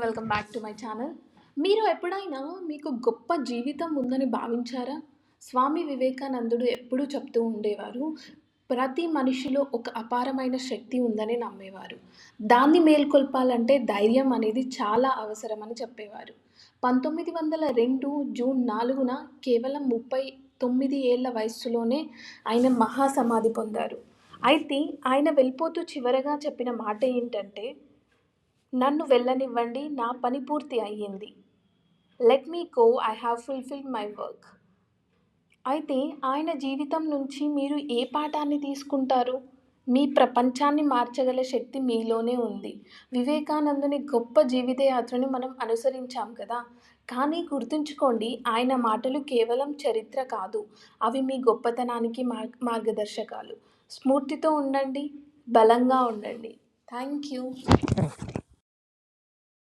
Welcome back to my channel మీరు ఎప్పుడైనా మీకు గొప్ప జీవితం ఉందని భావించారా? స్వామి వివేకానందుడు ఎప్పుడూ చెప్తూ ఉండేవారు ప్రతి మనిషిలో ఒక అపారమైన శక్తి ఉందని నమ్మేవారు. దాన్ని మేల్కొల్పాలంటే ధైర్యం అనేది చాలా అవసరమని చెప్పేవారు. పంతొమ్మిది వందల రెండు జూన్ నాలుగున కేవలం ముప్పై తొమ్మిది ఏళ్ళ వయస్సులోనే ఆయన మహాసమాధి పొందారు. అయితే ఆయన వెళ్ళిపోతూ చివరగా చెప్పిన మాట ఏంటంటే నన్ను వెళ్ళనివ్వండి నా పని పూర్తి అయ్యింది. Let me go I have fulfil my work అయితే ఆయన జీవితం నుంచి మీరు ఏ పాఠాన్ని తీసుకుంటారు? మీ ప్రపంచాన్ని మార్చగల శక్తి మీలోనే ఉంది. వివేకానందుని గొప్ప జీవితయాత్రని మనం అనుసరించాం కదా. కానీ గుర్తుంచుకోండి ఆయన మాటలు కేవలం చరిత్ర కాదు. అవి మీ గొప్పతనానికి మార్ మార్గదర్శకాలు. స్ఫూర్తితో ఉండండి బలంగా ఉండండి. Thank you